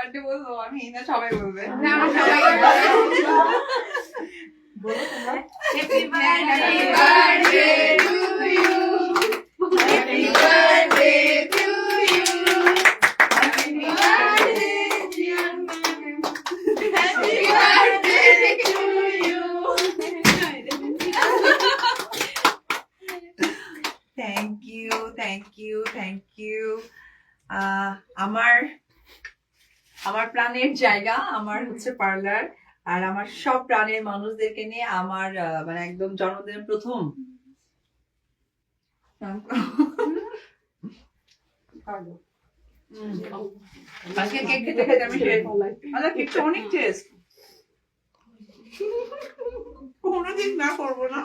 Birthday বলব আমি না সবাই বলবে না, আমরা সবাই বলো তোমরা Happy Happy birthday birthday to to you. Happy birthday to you. Happy birthday, dear ma'am. Happy birthday to you. Thank you thank you thank you আমার আমার প্রাণের জায়গা আমার হচ্ছে পার্লার আর আমার সব প্রাণের মানুষদেরকে নিয়ে আমার মানে একদম জন্মদিনের প্রথম। আজকে কেক খেতে খেতে আমি আচ্ছা কেকটা অনেক টেস্ট কোনোদিন না করব না.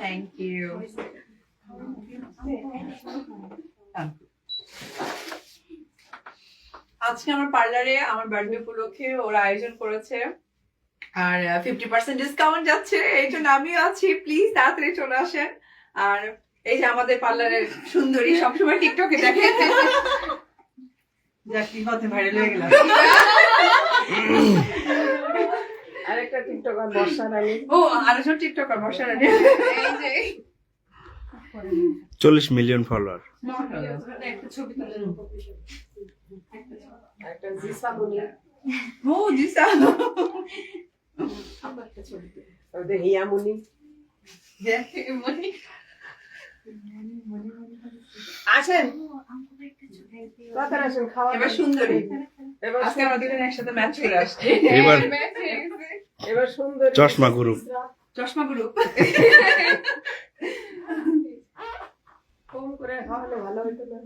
Thank you. আজকে আমার পার্লারে, আমার বার্থডে উপলক্ষে ওরা আয়োজন করেছে আর ফিফটি পার্সেন্ট ডিসকাউন্ট যাচ্ছে, এই জন্য আমিও আছি প্লিজ তাড়াতাড়ি চলে আসেন আর এই যে আমাদের পার্লারের সুন্দরী সবসময় টিকটকে দেখে। যাক কি হতে ভাইরাল হয়ে গেলাম। আরেকটা টিকটকার বর্ষা রানী। ও আরেকজন টিকটকার বর্ষা রানী। এই যে। চল্লিশ মিলিয়ন ফলোয়ার। জিসা ও হিয়ামুনি মনি। আসেন। এবার সুন্দরী। আজকে আমরা দুজন একসাথে ম্যাচ করে আসছি। এবার এবার সুন্দর। চশমা গ্রুপ। চশমা গ্রুপ কম করে খাওয়ালে ভালো হইতো না।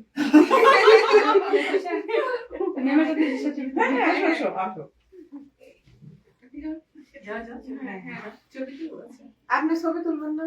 হ্যাঁ আসো আপনি ছবি তুলবেন না?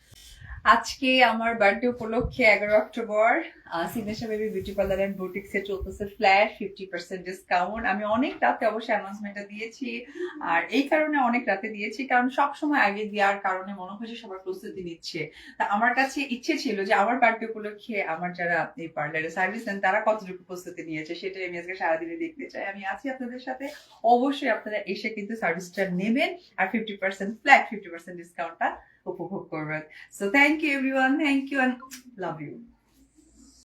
আজকে আমার বার্থডে উপলক্ষে এগারো October signature baby beauty parlour and বুটিক্সে চলতেছে ফ্ল্যাট ফিফটি পার্সেন্ট ডিসকাউন্ট আমি অনেক রাতে অবশ্যই অ্যানাউন্সমেন্টটা দিয়েছি, আর এই কারণে অনেক রাতে দিয়েছি, কারণ সব সময় আগে দেওয়ার কারণে মনে হচ্ছে সবার প্রস্তুতি নিচ্ছে। তা আমার কাছে ইচ্ছে ছিল যে আমার বার্থডে উপলক্ষে আমার যারা এই পার্লারে সার্ভিস দেন, তারা কতটুকু প্রস্তুতি নিয়েছে সেটাই আমি আজকে সারাদিনে দেখতে চাই। আমি আছি আপনাদের সাথে। অবশ্যই আপনারা এসে কিন্তু সার্ভিসটা নেবেন, আর fifty percent flat fifty percent ডিসকাউন্টটা উপভোগ করবেন so thank you everyone thank you and love you